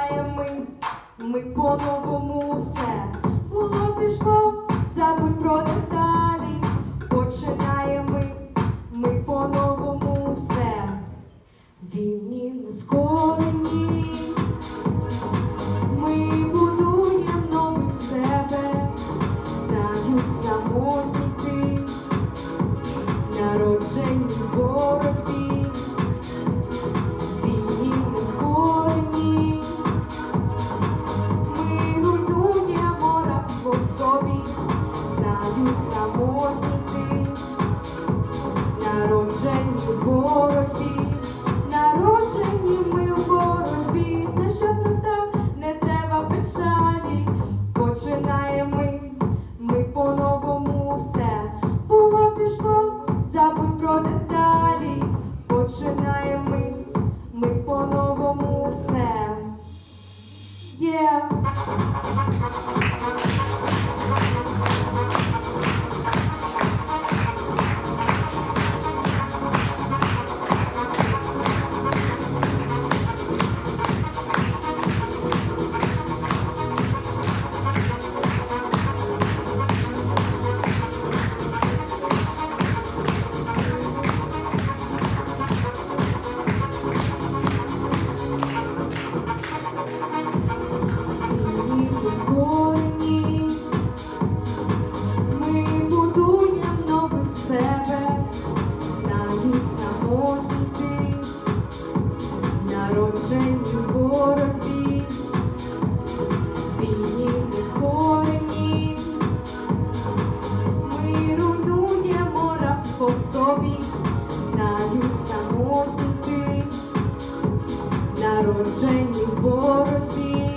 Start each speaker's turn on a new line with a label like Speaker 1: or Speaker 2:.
Speaker 1: Починаємо ми, ми по-новому все. Було пішло, забудь про деталі. Починаємо ми, ми по-новому все. Вільні нескорені. Ми будуємо новий себе. Знаю самотній ти народжені в боротьбі, війні нескорені, Ми руйнуємо рабство собі, знаю самотній ти, народжені в боротьбі.